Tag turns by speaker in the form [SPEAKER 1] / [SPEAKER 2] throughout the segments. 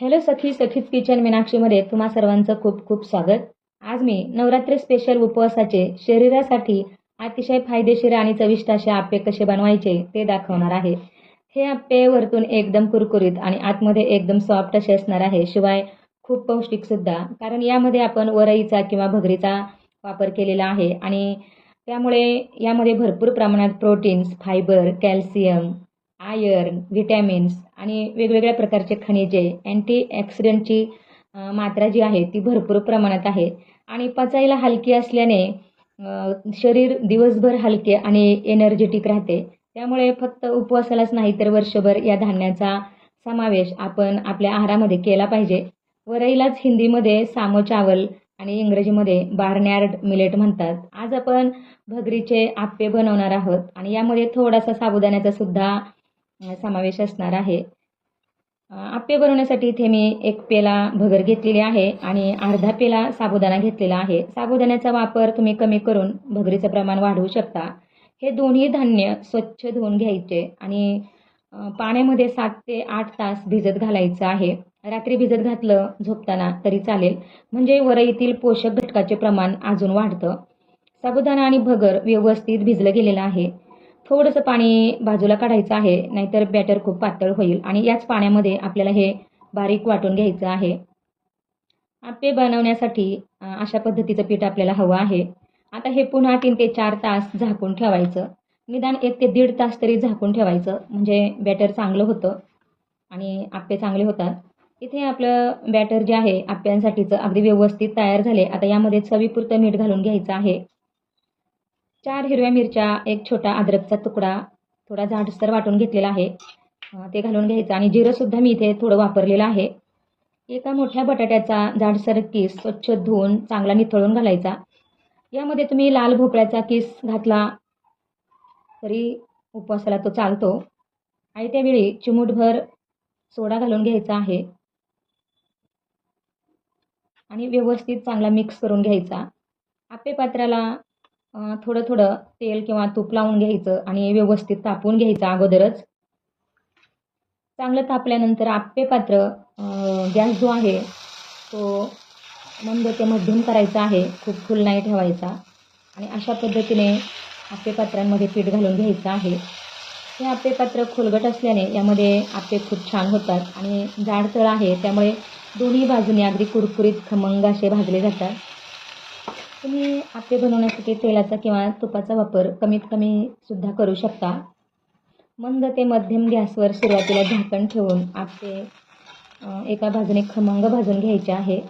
[SPEAKER 1] Hello सखी सखीच kitchen मीनाक्षीमध्ये तुम्हा सर्वांचं खूप खूप स्वागत. आज मी नवरात्री स्पेशल उपवासाचे शरीरासाठी अतिशय फायदेशीर आणि चविष्ट असे आप्पे कसे बनवायचे ते दाखवणार आहे. हे आप्पे वरतून एकदम कुरकुरीत आणि आतमध्ये एकदम सॉफ्ट असे असणार आहे शिवाय खूप पौष्टिक सुद्धा. कारण यामध्ये आपण वरईचा किंवा भगरीचा वापर केलेला आहे आणि त्यामुळे यामध्ये भरपूर प्रमाणात proteins fibre calcium iron vitamins आणि वेगवेगळ्या प्रकारचे खनिजे अँटीऑक्सिडंटची मात्रा जी आहे ती भरपूर प्रमाणात आहे. आणि पचायला हलकी असल्याने शरीर दिवसभर हलके आणि एनर्जेटिक राहते. त्यामुळे फक्त उपवासालाच नाही तर वर्षभर या धान्याचा समावेश आपण आपल्या आहारामध्ये केला पाहिजे. वरईलाच हिंदीमध्ये सामो चावल आणि इंग्रजीमध्ये बार्नॅर्ड मिलेट म्हणतात. आज आपण भगरीचे आप्पे बनवणार आहोत आणि यामध्ये थोडासा साबुदाण्याचा सुद्धा समावेश असणार आहे. आप्पे बनवण्यासाठी इथे मी एक पेला भगर घेतलेली आहे आणि अर्धा पेला साबुदाणा घेतलेला आहे. साबुदाण्याचा वापर तुम्ही कमी करून भगरीचं प्रमाण वाढवू शकता. हे दोन्ही धान्य स्वच्छ धुवून घ्यायचे आणि पाण्यामध्ये सात ते आठ तास भिजत घालायचं आहे. रात्री भिजत घातलं झोपताना तरी चालेल. म्हणजे वरईतील पोषक घटकाचे प्रमाण अजून वाढतं. साबुदाणा आणि भगर व्यवस्थित भिजलं गेलेलं आहे. थोडंसं पाणी बाजूला काढायचं आहे नाहीतर बॅटर खूप पातळ होईल. आणि याच पाण्यामध्ये आपल्याला हे बारीक वाटून घ्यायचं आहे. आप्पे बनवण्यासाठी अशा पद्धतीचं पीठ आपल्याला हवं आहे. आता हे पुन्हा तीन ते चार तास झाकून ठेवायचं. निदान एक ते दीड तास तरी झाकून ठेवायचं म्हणजे बॅटर चांगलं होतं आणि आप्पे चांगले होतात. इथे आपलं बॅटर जे आहे आप्यांसाठीचं अगदी व्यवस्थित तयार झाले. आता यामध्ये चवीपुरतं मीठ घालून घ्यायचं आहे. चार हिरव्या मिरच्या एक छोटा अद्रकचा तुकडा थोडा जाडसर वाटून घेतलेला आहे. ते घालून घ्यायचं आणि जिरंसुद्धा मी इथे थोडं वापरलेलं आहे. एका मोठ्या बटाट्याचा जाडसर किस स्वच्छ धुवून चांगला निथळून घालायचा. यामध्ये तुम्ही लाल भोपळ्याचा किस घातला तरी उपवासाला तो चालतो. आणि त्यावेळी चिमूटभर सोडा घालून घ्यायचा आहे. आणि व्यवस्थित चांगला मिक्स करून घ्यायचा. आप्पे पात्राला थोडं थोडं तेल किंवा तूप लावून घ्यायचं आणि व्यवस्थित तापवून घ्यायचं अगोदरच. चांगलं तापल्यानंतर आप्पे पात्र गॅस जो आहे तो मंद ते मध्यम करायचा आहे खूप फुल नाही ठेवायचा. आणि अशा पद्धतीने आप्पे पात्रांमध्ये पीठ घालून घ्यायचं आहे. हे आप्पे पात्र खोलगट असल्याने यामध्ये आप्पे खूप छान होतात आणि जाड तळ आहे त्यामुळे दोन्ही बाजूने अगदी कुरकुरीत खमंग असे भाजले जातात. तुम्ही आपे बनवण्यासाठी तेलाचा किंवा तुपाचा वापर कमीत कमी सुद्धा करू शकता. मंद ते मध्यम गॅसवर सुरुवातीला झाकण ठेवून आप्पे एका बाजूने खमंग भाजून घ्यायचे आहे.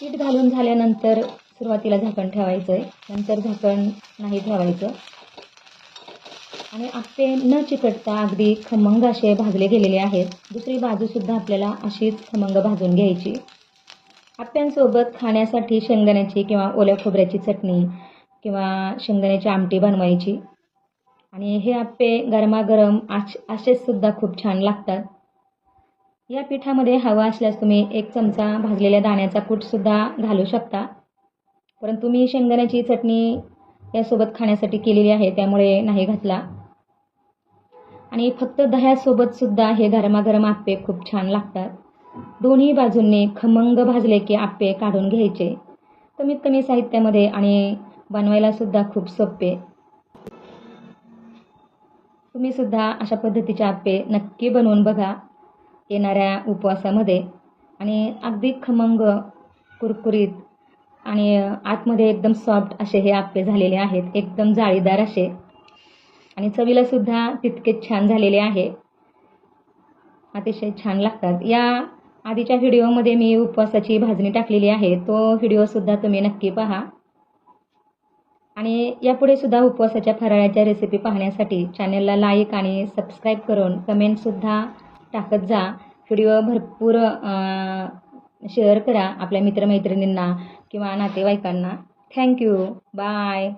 [SPEAKER 1] पीठ घालून झाल्यानंतर सुरुवातीला झाकण ठेवायचं आहे नंतर झाकण नाही ठेवायचं. आणि आप्पे न चिकटता अगदी खमंग असे भाजले गेलेले आहेत. दुसरी बाजूसुद्धा आपल्याला अशीच खमंग भाजून घ्यायची. आप्यांसोबत खाण्यासाठी शेंगदाण्याची किंवा ओल्या खोबऱ्याची चटणी किंवा शेंगदाण्याची आमटी बनवायची. आणि हे आप्पे गरमागरम आश असेचसुद्धा खूप छान लागतात. या पिठामध्ये हवा असल्यास तुम्ही एक चमचा भाजलेल्या दाण्याचा कूटसुद्धा घालू शकता. परंतु मी शेंगदाण्याची चटणी यासोबत खाण्यासाठी केलेली आहे त्यामुळे नाही घातला. आणि फक्त दह्यासोबतसुद्धा हे गरमागरम आप्पे खूप छान लागतात. दोन्ही बाजूंनी खमंग भाजले की आप्पे काढून घ्यायचे. कमीत कमी साहित्यामध्ये आणि बनवायला सुद्धा खूप सोपे. तुम्ही सुद्धा अशा पद्धतीचे आप्पे नक्की बनवून बघा. येणाऱ्या उपवासामध्ये. आणि अगदी खमंग कुरकुरीत आणि आतमध्ये एकदम सॉफ्ट असे हे आप्पे झालेले आहेत. एकदम जाळीदार असे. आणि चवीला सुद्धा तितकेच छान झालेले आहे. अतिशय छान लागतात. या आधीच्या व्हिडिओमध्ये मी उपवासाची भाजणी टाकलेली आहे. तो व्हिडिओसुद्धा तुम्ही नक्की पहा. आणि यापुढे सुद्धा उपवासाच्या फराळाच्या रेसिपी पाहण्यासाठी चॅनलला लाईक आणि सबस्क्राईब करून कमेंटसुद्धा टाकत जा. व्हिडिओ भरपूर शेअर करा आपल्या मित्रमैत्रिणींना किंवा नातेवाईकांना. Thank you bye